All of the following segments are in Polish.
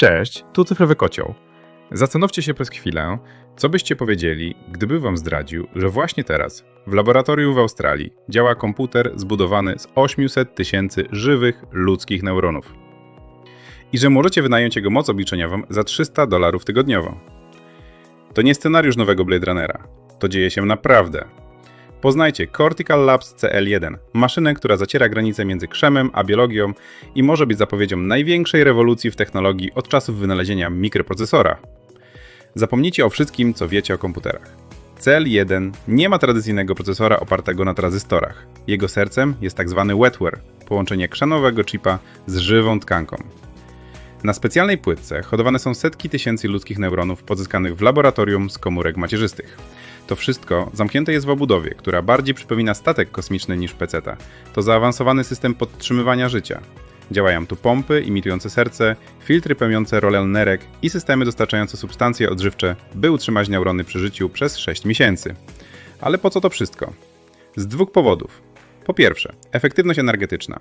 Cześć, tu cyfrowy kocioł. Zastanówcie się przez chwilę, co byście powiedzieli, gdyby wam zdradził, że właśnie teraz, w laboratorium w Australii, działa komputer zbudowany z 800 tysięcy żywych ludzkich neuronów. I że możecie wynająć jego moc obliczeniową za 300 dolarów tygodniowo. To nie scenariusz nowego Blade Runnera. To dzieje się naprawdę. Poznajcie Cortical Labs CL1, maszynę, która zaciera granice między krzemem a biologią i może być zapowiedzią największej rewolucji w technologii od czasów wynalezienia mikroprocesora. Zapomnijcie o wszystkim, co wiecie o komputerach. CL1 nie ma tradycyjnego procesora opartego na tranzystorach. Jego sercem jest tzw. wetware, połączenie krzanowego chipa z żywą tkanką. Na specjalnej płytce hodowane są setki tysięcy ludzkich neuronów pozyskanych w laboratorium z komórek macierzystych. To wszystko zamknięte jest w obudowie, która bardziej przypomina statek kosmiczny niż peceta. To zaawansowany system podtrzymywania życia. Działają tu pompy imitujące serce, filtry pełniące rolę nerek i systemy dostarczające substancje odżywcze, by utrzymać neurony przy życiu przez 6 miesięcy. Ale po co to wszystko? Z dwóch powodów. Po pierwsze, efektywność energetyczna.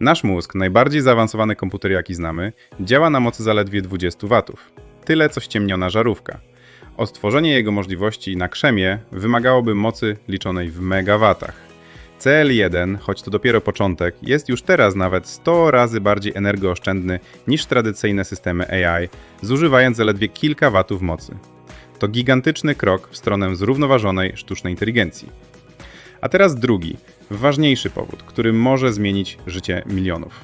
Nasz mózg, najbardziej zaawansowany komputer jaki znamy, działa na mocy zaledwie 20 W. Tyle co ściemniona żarówka. Odtworzenie jego możliwości na krzemie wymagałoby mocy liczonej w megawatach. CL1, choć to dopiero początek, jest już teraz nawet 100 razy bardziej energooszczędny niż tradycyjne systemy AI, zużywając zaledwie kilka watów mocy. To gigantyczny krok w stronę zrównoważonej sztucznej inteligencji. A teraz drugi, ważniejszy powód, który może zmienić życie milionów.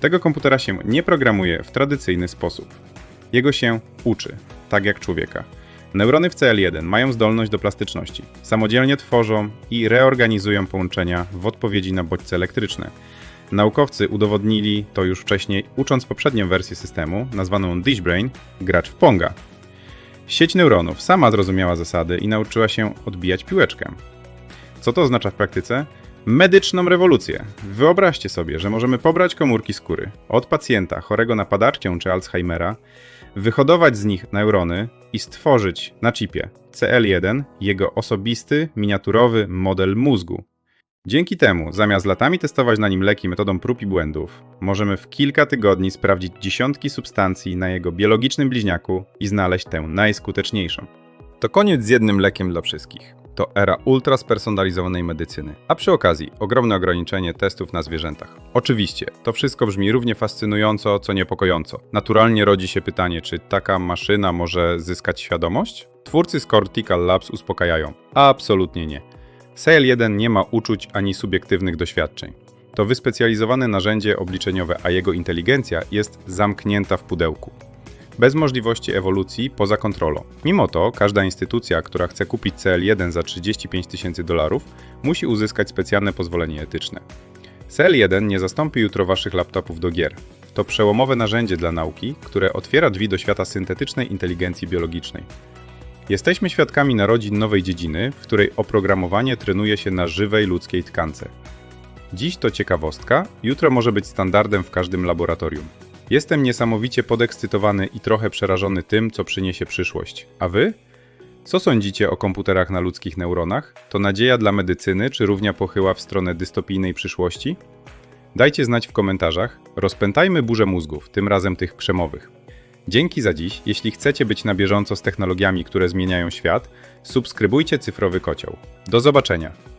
Tego komputera się nie programuje w tradycyjny sposób. Jego się uczy, tak jak człowieka. Neurony w CL1 mają zdolność do plastyczności. Samodzielnie tworzą i reorganizują połączenia w odpowiedzi na bodźce elektryczne. Naukowcy udowodnili to już wcześniej, ucząc poprzednią wersję systemu, nazwaną Dishbrain, gracz w Ponga. Sieć neuronów sama zrozumiała zasady i nauczyła się odbijać piłeczkę. Co to oznacza w praktyce? Medyczną rewolucję. Wyobraźcie sobie, że możemy pobrać komórki skóry od pacjenta chorego na padaczkę czy Alzheimera, wyhodować z nich neurony i stworzyć na chipie CL1 jego osobisty, miniaturowy model mózgu. Dzięki temu, zamiast latami testować na nim leki metodą prób i błędów, możemy w kilka tygodni sprawdzić dziesiątki substancji na jego biologicznym bliźniaku i znaleźć tę najskuteczniejszą. To koniec z jednym lekiem dla wszystkich. To era ultra spersonalizowanej medycyny, a przy okazji ogromne ograniczenie testów na zwierzętach. Oczywiście, to wszystko brzmi równie fascynująco, co niepokojąco. Naturalnie rodzi się pytanie, czy taka maszyna może zyskać świadomość? Twórcy z Cortical Labs uspokajają. Absolutnie nie. Sail 1 nie ma uczuć ani subiektywnych doświadczeń. To wyspecjalizowane narzędzie obliczeniowe, a jego inteligencja jest zamknięta w pudełku bez możliwości ewolucji poza kontrolą. Mimo to, każda instytucja, która chce kupić CL1 za 35 tysięcy dolarów, musi uzyskać specjalne pozwolenie etyczne. CL1 nie zastąpi jutro waszych laptopów do gier. To przełomowe narzędzie dla nauki, które otwiera drzwi do świata syntetycznej inteligencji biologicznej. Jesteśmy świadkami narodzin nowej dziedziny, w której oprogramowanie trenuje się na żywej ludzkiej tkance. Dziś to ciekawostka, jutro może być standardem w każdym laboratorium. Jestem niesamowicie podekscytowany i trochę przerażony tym, co przyniesie przyszłość. A wy? Co sądzicie o komputerach na ludzkich neuronach? To nadzieja dla medycyny, czy równia pochyła w stronę dystopijnej przyszłości? Dajcie znać w komentarzach. Rozpętajmy burzę mózgów, tym razem tych krzemowych. Dzięki za dziś. Jeśli chcecie być na bieżąco z technologiami, które zmieniają świat, subskrybujcie Cyfrowy Kocioł. Do zobaczenia.